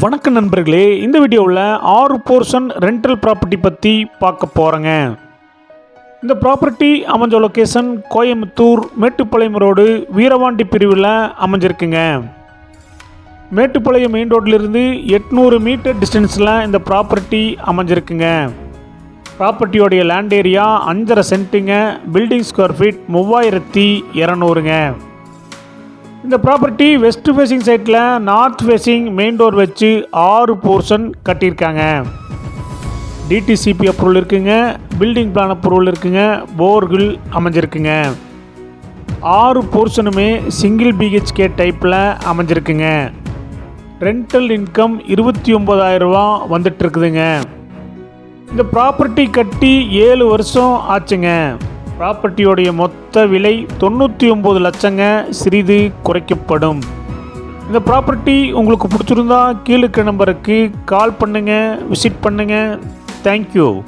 வணக்கம் நண்பர்களே இந்த வீடியோவில் ஆறு போர்ஷன் ரெண்டல் ப்ராப்பர்ட்டி பற்றி பார்க்க போகிறேங்க இந்த ப்ராப்பர்ட்டி அமைஞ்ச லொக்கேஷன் கோயம்புத்தூர் மேட்டுப்பாளையம் ரோடு வீரவாண்டி பிரிவில் அமைஞ்சிருக்குங்க. மேட்டுப்பாளையம் மெயின் ரோட்லேருந்து எட்நூறு மீட்டர் டிஸ்டன்ஸில் இந்த ப்ராப்பர்ட்டி அமைஞ்சிருக்குங்க. ப்ராப்பர்ட்டியோடைய லேண்ட் ஏரியா அஞ்சரை சென்ட்டுங்க பில்டிங் ஸ்கொயர் ஃபீட் மூவாயிரத்தி இரநூறுங்க. இந்த ப்ராப்பர்ட்டி வெஸ்ட் ஃபேஸிங் சைட்டில் நார்த் ஃபேஸிங் மெயின் டோர் வச்சு ஆறு போர்ஷன் கட்டியிருக்காங்க. டிடிசிபி அப்ரூவல் இருக்குங்க பில்டிங் பிளான் அப்ரூவல் இருக்குங்க போர்கள் அமைஞ்சிருக்குங்க. ஆறு போர்ஷனுமே சிங்கிள் பிஹெச்கே டைப்பில் அமைஞ்சிருக்குங்க. ரெண்டல் இன்கம் இருபத்தி ஒம்பதாயிரரூபா வந்துட்டுருக்குதுங்க இந்த ப்ராப்பர்ட்டி கட்டி ஏழு வருஷம் ஆச்சுங்க. ப்ராப்பர்ட்டியோடைய மொத்த விலை தொண்ணூற்றி ஒம்பது லட்சங்க சிறிது குறைக்கப்படும். இந்த ப்ராப்பர்ட்டி உங்களுக்கு பிடிச்சிருந்தா கீழே நம்பருக்கு கால் பண்ணுங்கள் விசிட் பண்ணுங்கள் தேங்க்யூ